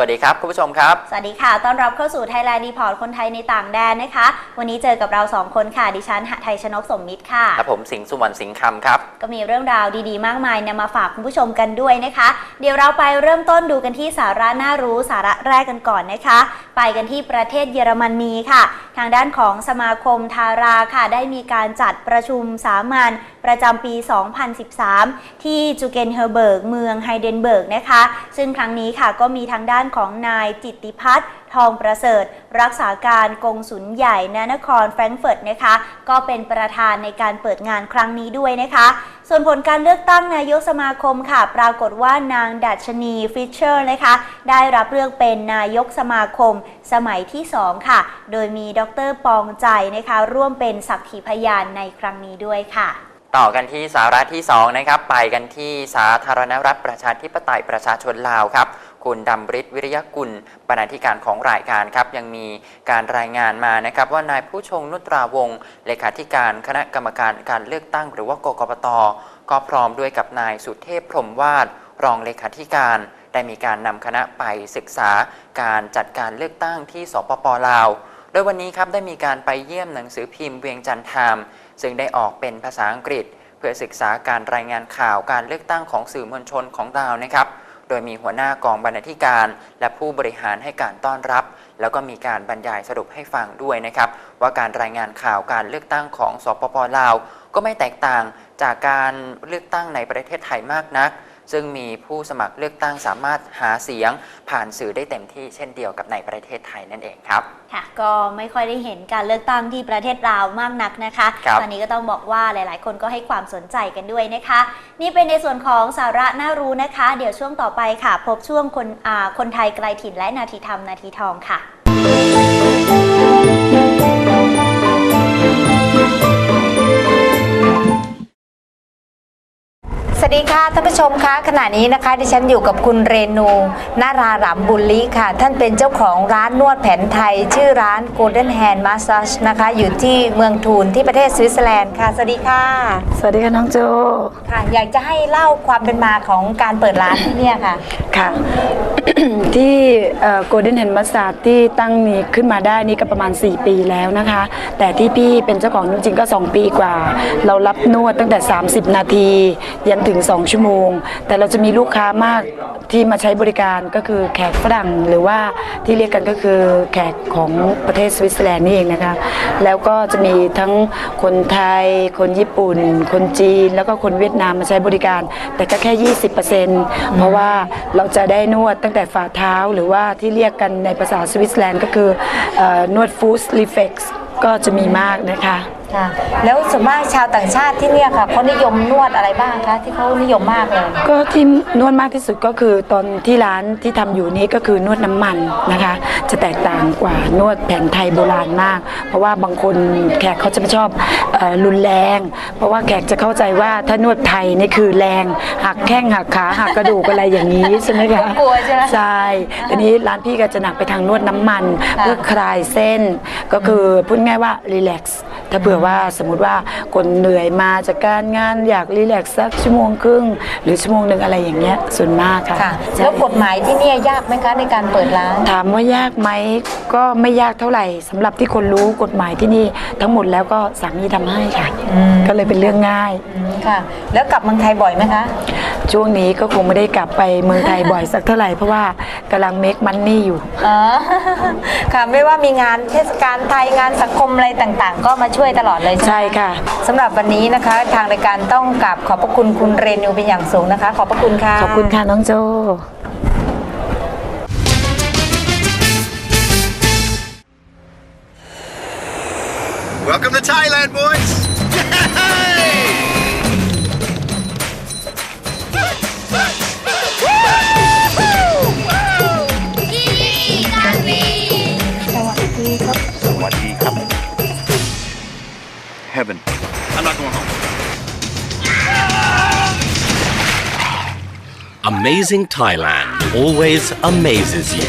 สวัสดีครับ คุณผู้ชมครับ สวัสดีค่ะ ต้อนรับเข้าสู่ Thailand Report คนไทยในต่างแดนนะคะ วันนี้เจอกับเรา 2 คนค่ะ ดิฉันหไทยชนกสมมิตรค่ะ และผมสิงห์สุวรรณสิงห์คำครับ ก็มีเรื่องราวดีๆ มากมายนำมาฝากคุณผู้ชมกันด้วยนะคะ เดี๋ยวเราไปเริ่มต้นดูกันที่สาระน่ารู้สาระแรกกันก่อนนะคะ ไปกันที่ประเทศเยอรมนีค่ะ ทางด้านของสมาคมทาราค่ะ ได้มีการจัดประชุมสามัญประจำปี 2013 ที่จูเกนเฮอร์เบิร์ก เมืองไฮเดนเบิร์กนะคะ ซึ่งครั้งนี้ค่ะก็มีทางด้านของนายจิตติพัฒน์ทองประเสริฐ รักษาการกงสุลใหญ่ณนครแฟรงก์เฟิร์ตนะคะ ก็เป็นประธานในการเปิดงานครั้งนี้ด้วยนะคะ ส่วนผลการเลือกตั้งนายกสมาคมค่ะ ปรากฏว่านางดัชนีฟิชเชอร์นะคะ ได้รับเลือกเป็นนายกสมาคมสมัยที่ 2 ค่ะ โดยมีดรปองใจนะคะ ร่วมเป็นสักขีพยานในครั้งนี้ด้วยค่ะ ต่อกันที่สาระที่2นะครับไปกันที่สาธารณรัฐประชาธิปไตยประชาชนลาวครับ คุณดำริศวิริยกุลบรรณาธิการของรายการครับ ยังมีการรายงานมานะครับ ว่านายผู้ชงนุตราวงศ์เลขาธิการคณะกรรมการการเลือกตั้งหรือว่ากกปตก็พร้อมด้วยกับนายสุเทพพรมวาดรองเลขาธิการ ได้มีการนำคณะไปศึกษาการจัดการเลือกตั้งที่สปปลาว โดยวันนี้ครับได้มีการไปเยี่ยมหนังสือพิมพ์เวียงจันทร์ไทม์ ซึ่งได้ออกเป็นภาษาอังกฤษ เพื่อศึกษาการรายงานข่าวการเลือกตั้งของสื่อมวลชนของลาวนะครับ โดยมีหัวหน้ากองบรรณาธิการ และผู้บริหารให้การต้อนรับ แล้วก็มีการบรรยายสรุปให้ฟังด้วยนะครับ ว่าการรายงานข่าวการเลือกตั้งของสปปลาว ก็ไม่แตกต่างจากการเลือกตั้งในประเทศไทยมากนัก ซึ่งมีผู้สมัครเลือกตั้งสามารถหาเสียงผ่านสื่อได้เต็มที่เช่นเดียวกับในประเทศไทยนั่นเองครับ ค่ะ ก็ไม่ค่อยได้เห็นการเลือกตั้งที่ประเทศลาวมากนักนะคะครับตอนนี้ก็ต้องบอกว่าหลาย ๆ คนก็ให้ความสนใจกันด้วยนะคะ นี่เป็นในส่วนของสาระน่ารู้นะคะ เดี๋ยวช่วงต่อไปค่ะ พบช่วงคนอ่าคนไทยไกลถิ่นและนาทีธรรมนาทีทองค่ะ ค่ะท่านผู้ชมคะขณะนี้นะคะ ดิฉันอยู่กับคุณเรนูนาราหลำบุญลิค่ะ ท่านเป็นเจ้าของร้านนวดแผนไทย ชื่อร้าน Golden Hand Massage นะคะ อยู่ที่เมืองทูนที่ประเทศสวิตเซอร์แลนด์ค่ะสวัสดีค่ะ สวัสดีค่ะน้องโจค่ะ อยากจะให้เล่าความเป็นมาของการเปิดร้านที่เนี่ยค่ะค่ะ ที่โกลเด้นแฮนด์มัสซาที่ตั้งนี้ขึ้นมาได้นี่ก็ประมาณ 4 ปีแล้วนะคะ แต่ที่พี่เป็นเจ้าของจริงๆก็ 2 ปีกว่า เรารับนวดตั้งแต่ 30 นาที ยันถึง 2ชั่วโมง แต่เราจะมีลูกค้ามากที่มาใช้บริการก็คือแขกฝรั่งหรือว่าที่เรียกกันก็คือแขกของประเทศสวิตเซอร์แลนด์นี่เองนะคะ แล้วก็จะมีทั้งคนไทย คนญี่ปุ่น คนจีน แล้วก็คนเวียดนามมาใช้บริการ แต่ก็แค่ 20%เพราะว่าเราจะได้นวดตั้งแต่ฝ่าเท้าหรือว่าที่เรียกกันในภาษาสวิตเซอร์แลนด์ก็คือออนวดฟูสรีเฟกซ์ก็จะมีมากนะคะ ค่ะ แล้วส่วนมากชาวต่างชาติที่เนี่ยค่ะเขานิยมนวดอะไรบ้างคะที่เขานิยมมากเลย ก็ที่นวดมากที่สุดก็คือตอนที่ร้านที่ทำอยู่นี้ก็คือนวดน้ำมันนะคะ จะแตกต่างกว่านวดแผนไทยโบราณมาก เพราะว่าบางคนแขกเขาจะไม่ชอบเออรุนแรง เพราะว่าแขกจะเข้าใจว่าถ้านวดไทยนี่คือแรงหักแข้งหักขาหักกระดูกอะไรอย่างนี้ใช่ไหมคะกลัวใช่ไหม ใช่ทีนี้ร้านพี่ก็จะหนักไปทางนวดน้ำมัน ค่ะ เพื่อคลายเส้นก็คือพูดง่ายว่ารีแลกซ์ถ้าเผื่อว่าสมมติว่าคนเหนื่อยมาจากการงานอยากรีแลกซ์สักชั่วโมงครึ่ง หรือชั่วโมงหนึ่งอะไรอย่างเงี้ยส่วนมากค่ะค่ะ ใช่แล้วกฎหมายที่เนี่ยยากไหมคะในการเปิดร้าน ถามว่ายากไหมก็ไม่ยากเท่าไหร่สำหรับที่คนรู้กฎหมายที่นี่ทั้งหมดแล้วก็สามีทำให้ค่ะก็เลยเป็นเรื่องง่าย อืมค่ะ แล้วกลับเมืองไทยบ่อยไหมคะ ช่วงนี้ก็คงไม่ได้กลับไปเมืองไทยบ่อยสักเท่าไหร่เพราะว่ากำลังเมคมันนี่อยู่ อ๋อ ค่ะ ไม่ว่ามีงานเทศกาลไทยงานสังคมอะไรต่างๆ ก็มาช่วยตลอดเลยใช่ไหมใช่ค่ะ สำหรับวันนี้นะคะ ทางรายการต้องกราบขอบพระคุณคุณเรนูเป็นอย่างสูงนะคะ ขอบพระคุณค่ะ ขอบคุณค่ะน้องโจ Welcome to Thailand, boys! Heaven. I'm not going home. Amazing Thailand always amazes you.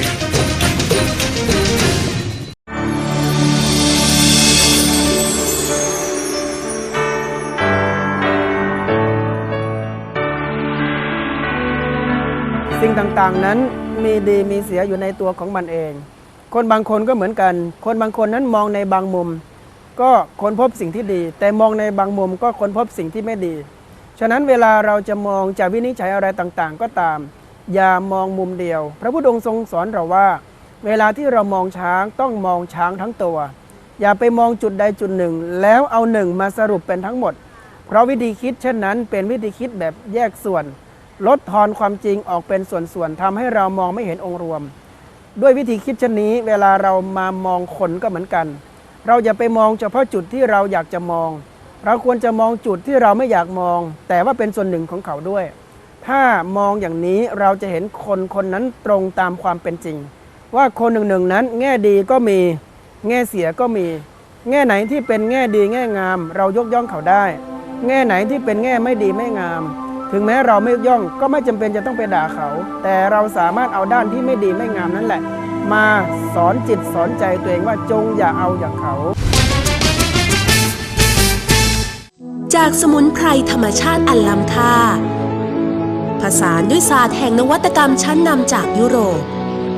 สิ่งต่างๆนั้นมีดีมีเสียอยู่ในตัวของมันเอง คนบางคนก็เหมือนกัน คนบางคนนั้นมองในบางมุม ก็ค้นพบสิ่งที่ดี แต่มองในบางมุมก็ค้นพบสิ่งที่ไม่ดี ฉะนั้นเวลาเราจะมองจะวินิจฉัยอะไรต่างๆ ก็ตาม อย่ามองมุมเดียว พระพุทธองค์ทรงสอนเราว่า เวลาที่เรามองช้างต้องมองช้างทั้งตัว อย่าไปมองจุดใดจุดหนึ่ง แล้วเอาหนึ่งมาสรุปเป็นทั้งหมด เพราะวิธีคิดเช่นนั้นเป็นวิธีคิดแบบแยกส่วน ลดทอนความจริงออกเป็นส่วนๆทำให้เรามองไม่เห็นองค์รวม ด้วยวิธีคิดเช่นนี้ เวลาเรามามองคนก็เหมือนกัน เราอย่าไปมองเฉพาะจุดที่เราอยากจะมอง เราควรจะมองจุดที่เราไม่อยากมอง แต่ว่าเป็นส่วนหนึ่งของเขาด้วย ถ้ามองอย่างนี้เราจะเห็นคนคนนั้นตรงตามความเป็นจริง ว่าคนหนึ่งหนึ่งนั้น แง่ดีก็มี แง่เสียก็มี แง่ไหนที่เป็นแง่ดีแง่งาม เรายกย่องเขาได้ แง่ไหนที่เป็นแง่ไม่ดีไม่งาม ถึงแม้เราไม่ยกย่องก็ไม่จำเป็นจะต้องไปด่าเขา แต่เราสามารถเอาด้านที่ไม่ดีไม่งามนั่นแหละ มาสอนจิตสอนใจตัวเองว่าจงอย่าเอาอย่างเขา จากสมุนไพรธรรมชาติอันล้ำค่า ผสานด้วยศาสตร์แห่งนวัตกรรมชั้นนำจากยุโรป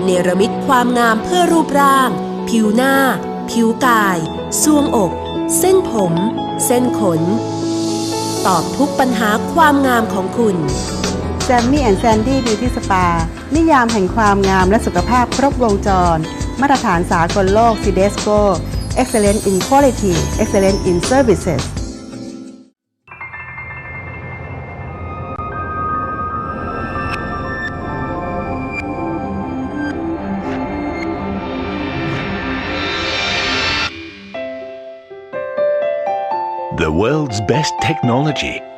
เนรมิตความงามเพื่อรูปร่าง ผิวหน้า ผิวกายซวงอก เส้นผม เส้นขน ตอบทุกปัญหาความงามของคุณ แซมมี่แอนแซนดี้บิวตี้สปา นิยามแห่งความงามและสุขภาพครบวงจร มาตรฐานสากลโลกซีเดสโก Excellent in Quality Excellent in Services The world's best technology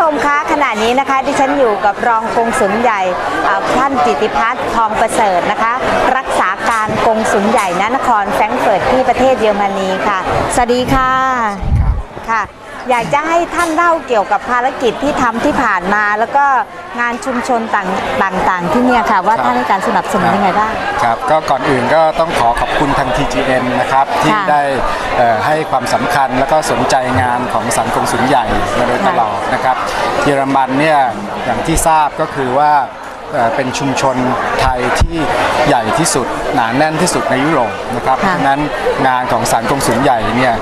ชมคะขณะนี้นะคะดิฉันอยู่กับรองกงสุลใหญ่อ่าท่านจิตติพัฒน์ทองประเสริฐนะคะ รักษาการกงสุลใหญ่ณนครแฟรงก์เฟิร์ตที่ประเทศเยอรมนีค่ะ สวัสดีค่ะค่ะ อยากจะให้ท่านเล่าเกี่ยวกับภารกิจที่ทำที่ผ่านมา แล้วก็ งานชุมชนต่างต่างๆที่เนี่ยค่ะ ว่าท่านให้การสนับสนุนยังไงบ้างครับก็ก่อนอื่นก็ต้องขอขอบคุณทาง TGN นะครับ ที่ค่ะได้เอ่อให้ความสำคัญแล้วก็สนใจงานของสังกงสุนใหญ่มาโดยตลอดนะครับเยอรมันเนี่ยอย่างที่ทราบก็คือว่า เอ่อเป็นชุมชนไทยที่ใหญ่ที่สุดหนาแน่นที่สุดในยุโรปนะครับเพค่ะราะฉะนั้นงานของสังกงสุนใหญ่เนี่ย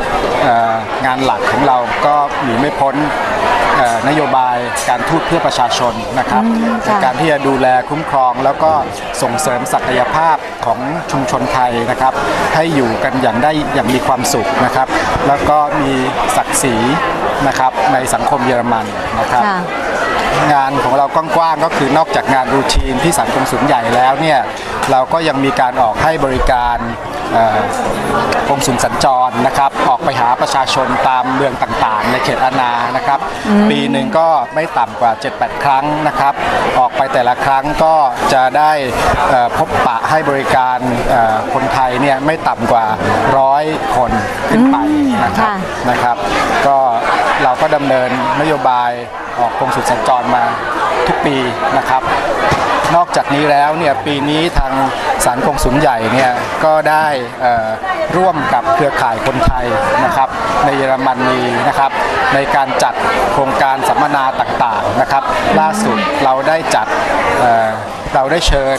เอ่องานหลักของเราก็หนีไม่พ้นเอ่อนโยบายการทูตเพื่อประชาชนนะครับอืมในค่ะการที่จะดูแลคุ้มครองแล้วก็ส่งเสริมศักยภาพของชุมชนไทยนะครับ ให้อยู่กันอย่างได้อย่างมีความสุขนะครับ แล้วก็มีศักดิ์ศรีนะครับในสังคมเยอรมันนะครับค่ะ งานของเรากว้างๆก็คือนอกจากงานรูทีนที่สังคมสุนใหญ่แล้วเนี่ยเราก็ยังมีการออกให้บริการเอ่อกงสุนสัญจรนะครับออกไปหาประชาชนตามเมืองต่างๆ ในเขตอาณานะครับปีหนึ่งก็ไม่ต่ำกว่า 7-8 ครั้งนะครับ ออกไปแต่ละครั้งก็จะได้เอ่อพบปะให้บริการเอ่อคนไทยเนี่ยไม่ต่ำกว่าร้อยคนขึ้นไปนะครับค่ะนะครับ ก็เราก็ดำเนินนโยบาย ออกกงสุลสัญจรมาทุกปีนะครับ นอกจากนี้แล้วเนี่ยปีนี้ทางสารกงสุลใหญ่เนี่ยก็ได้ร่วมกับเครือข่ายคนไทยนะครับในเยอรมนีนะครับ ในการจัดโครงการสัมมนาต่างๆนะครับ ล่าสุดเราได้จัดเเราได้เชิญ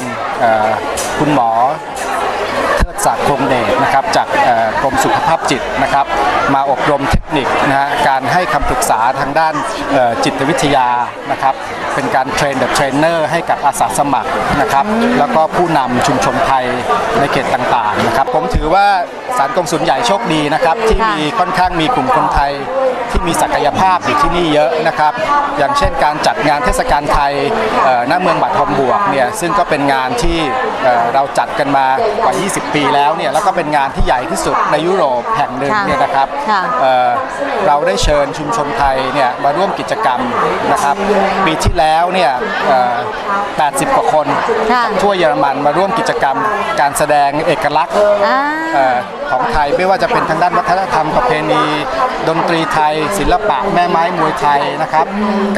คุณหมอ ศักดิ์คงเดชนะครับจากกรมสุขภาพจิตนะครับ มาอบรมเทคนิคนะฮะการให้คำปรึกษาทางด้านจิตวิทยานะครับ เป็นการเทรนแบบเทรนเนอร์ให้กับอาสาสมัครนะครับ แล้วก็ผู้นำชุมชนไทยในเขตต่างๆนะครับ ผมถือว่าสารกงสุลใหญ่โชคดีนะครับ ที่ค่ะมีค่อนข้างมีกลุ่มคนไทยที่มีศักยภาพอยู่ที่นี่เยอะนะครับ อย่างเช่นการจัดงานเทศกาลไทยเอ่อหน้าเมืองบาดทอมบวกเนี่ยซึ่งก็เป็นงานที่เอ่อเราจัดกันมากว่า 20 ปีแล้วเนี่ยแล้วก็เป็นงานที่ใหญ่ที่สุดในยุโรปแห่งหนึ่งค่ะเนี่ยนะครับค่ะเอ่อเราได้เชิญชุมชนไทยเนี่ยมาร่วมกิจกรรมนะครับ ปีที่แล้วแล้วเนี่ยเอ่อ80 กว่าคนค่ะ ทั่วเยอรมันมาร่วมกิจกรรม การแสดงเอกลักษณ์อ่า เอ่อของไทยไม่ว่าจะเป็นทางด้านวัฒนธรรมประเพณี ดนตรีไทย ศิลปะแม่ไม้มวยไทยนะครับ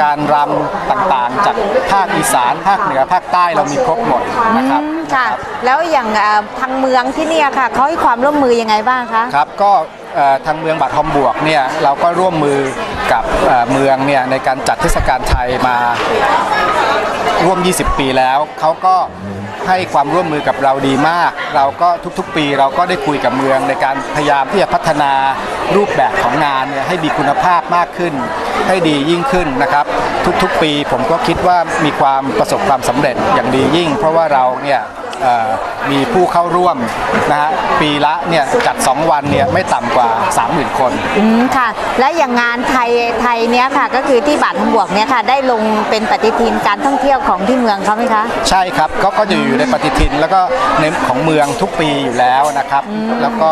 การรำต่างๆ จากภาคอีสาน ภาคเหนือภาคใต้เรามีครบหมดนะครับอืมค่ะ แล้วอย่างเอ่อทางเมืองที่เนี่ยค่ะเขาให้ความร่วมมือยังไงบ้างคะ ครับก็เอ่อ ทางเมืองบาดฮอมบวกเนี่ยเราก็ร่วมมือกับเมืองเนี่ยในการจัดเทศกาลไทยมาร่วม 20 ปีแล้วเขาก็ให้ความร่วมมือกับเราดีมาก เราก็ทุกๆ ปีเราก็ได้คุยกับเมืองในการพยายามที่จะพัฒนารูปแบบของงานเนี่ยให้มีคุณภาพมากขึ้น ให้ดียิ่งขึ้นนะครับ ทุกๆ ปีผมก็คิดว่ามีความประสบความสำเร็จอย่างดียิ่ง เพราะว่าเราเนี่ย มีผู้เข้าร่วมนะฮะปีละเนี่ยจัด 2 วันเนี่ยไม่ต่ำกว่า 30,000 คน อืมค่ะ และอย่างงานไทยไทยเนี้ยค่ะ ก็คือที่บาทบวกเนี่ยค่ะ ได้ลงเป็นปฏิทินการท่องเที่ยวของที่เมืองเขาไหมคะ ใช่ครับก็ก็จะอยู่ในปฏิทินแล้วก็ในของเมืองทุกปีอยู่แล้วนะครับ แล้วก็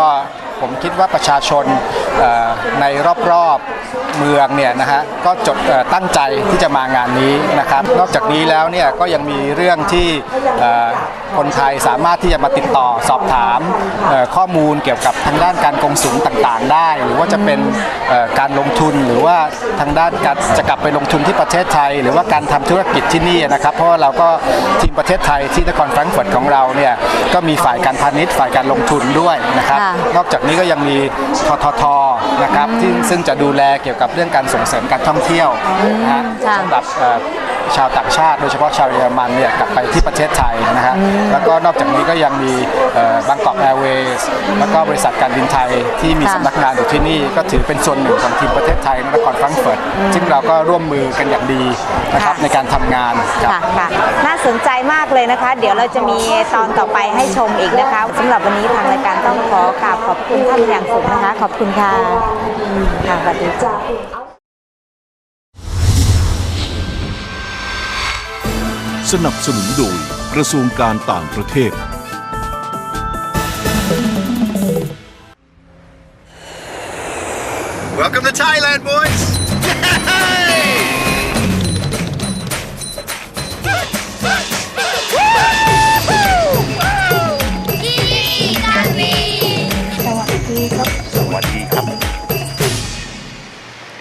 ผมคิดว่าประชาชนเอ่อในรอบๆเมืองเนี่ยนะฮะก็จดเอ่อตั้งใจที่จะมางานนี้นะครับ นอกจากนี้แล้วเนี่ยก็ยังมีเรื่องที่เอ่อคนไทยสามารถที่จะมาติดต่อสอบถามเอ่อข้อมูลเกี่ยวกับทางด้านการกงสุลต่างๆ ได้ หรือว่าจะเป็นเอ่อการลงทุนหรือว่าทางด้านการจะกลับไปลงทุนที่ประเทศไทย หรือว่าการทำธุรกิจที่นี่นะครับ เพราะว่าเราก็ทีมประเทศไทยที่นครแฟรงก์เฟิร์ตของเราเนี่ยก็มีฝ่ายการพาณิชย์ฝ่ายการลงทุนด้วยนะครับค่ะนอกจากนี้ก็ยังมีทททนะครับที่ซึ่งจะดูแลเกี่ยวกับเรื่องการส่งเสริมการท่องเที่ยวนะฮะค่ะสำหรับเอ่อ ชาวต่างชาติ โดยเฉพาะชาวเยอรมันเนี่ยกลับไปที่ประเทศไทยนะฮะแล้วก็นอกจากนี้ก็ยังมีบางกอกแอร์เวย์แล้วก็บริษัทการบินไทยที่มีค่ะสำนักงานอยู่ที่นี่ก็ถือเป็นส่วนหนึ่งของทีมประเทศไทยนครแฟรงก์เฟิร์ตซึ่งเราก็ร่วมมือกันอย่างดีนะครับค่ะในการทำงานครับค่ะค่ะน่าสนใจมากเลยนะคะ เดี๋ยวเราจะมีตอนต่อไปให้ชมอีกนะคะสำหรับวันนี้ทางรายการต้องขอกราบขอบคุณท่านอย่างสูงนะคะ ขอบคุณค่ะค่ะสวัสดีจ้า สนับสนุนโดยกระทรวงการต่างประเทศ Welcome to Thailand, boys!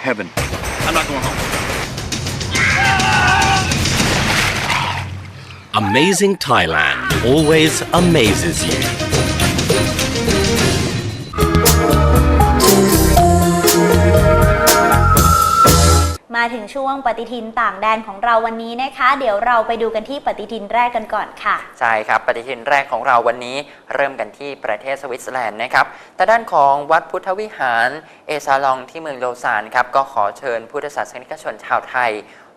Heaven. I'm not going home. Amazing Thailand always amazes you. มาถึงช่วงปฏิทินต่างแดนของเราวันนี้นะคะ เดี๋ยวเราไปดูกันที่ปฏิทินแรกกันก่อนค่ะ ใช่ครับ ปฏิทินแรกของเราวันนี้เริ่มกันที่ประเทศสวิตเซอร์แลนด์นะครับแต่ด้านของวัดพุทธวิหาร เอซาลองที่เมืองโลซานครับ ก็ขอเชิญพุทธศาสนิกชนชาวไทย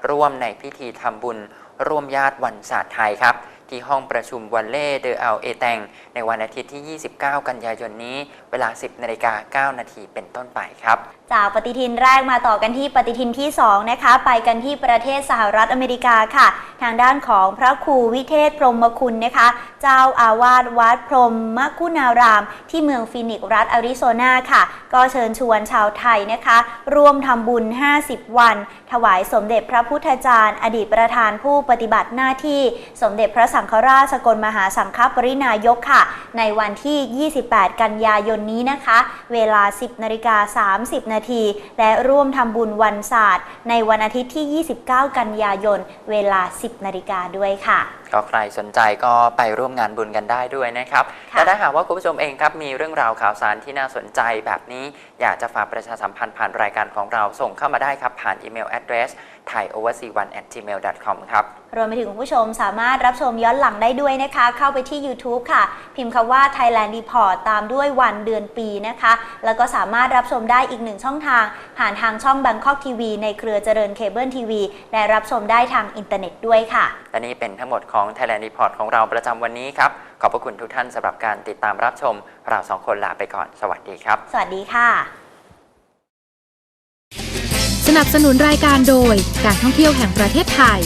ร่วมในพิธีทำบุญ ร่วมญาติวันศาสตร์ไทยครับ ที่ห้องประชุมวันเล่เดอเอาเอแตงในวันอาทิตย์ที่ 29 กันยายนนี้ เวลา 10นาฬิกา9นาทีเป็นต้นไปครับ จากปฏิทินแรกมาต่อกันที่ปฏิทินที่ 2 นะคะ ไปกันที่ประเทศสหรัฐอเมริกาค่ะ ทางด้านของพระครูวิเทศพรหมคุณนะคะ เจ้าอาวาสวัดพรหมมกุณาราม ที่เมืองฟินิกซ์รัฐอาริโซนาค่ะ ก็เชิญชวนชาวไทยนะคะ ร่วมทำบุญ 50 วัน ถวายสมเด็จพระพุทธจารย์ อดีตประธานผู้ปฏิบัติหน้าที่ สมเด็จพระสังฆราชสกลมหาสังฆปรินายกค่ะ ในวันที่ 28 กันยายนนี้นะคะ เวลา 10นาฬิกา30นาที และร่วมทำบุญวันศาสตร์ ในวันอาทิตย์ที่ 29 กันยายน เวลา 10 นาฬิกาด้วยค่ะ ก็ใครสนใจก็ไปร่วมงานบุญกันได้ด้วยนะครับค่ะแต่ถ้าหากว่าคุณผู้ชมเองครับมีเรื่องราวข่าวสารที่น่าสนใจแบบนี้ อยากจะฝากประชาสัมพันธ์ผ่านรายการของเราส่งเข้ามาได้ครับผ่านอีเมล address thaioverc1@gmail.com ครับรวมไปถึงคุณผู้ชมสามารถรับชมย้อนหลังได้ด้วยนะคะ เข้าไปที่ YouTube ค่ะ พิมพ์คำว่า Thailand Report ตามด้วยวันเดือนปีนะคะ แล้วก็สามารถรับชมได้อีกหนึ่งช่องทาง ผ่านทางช่อง Bangkok TV ในเครือเจริญเคเบิลทีวีและรับชมได้ทางอินเทอร์เน็ตด้วยค่ะและนี่เป็นทั้งหมดของ Thailand Report ของเราประจำวันนี้ครับ ขอบพระคุณทุกท่านสำหรับการติดตามรับชม เราสองคนลาไปก่อน สวัสดีครับ สวัสดีค่ะ สนับสนุนรายการโดยการท่องเที่ยวแห่งประเทศไทย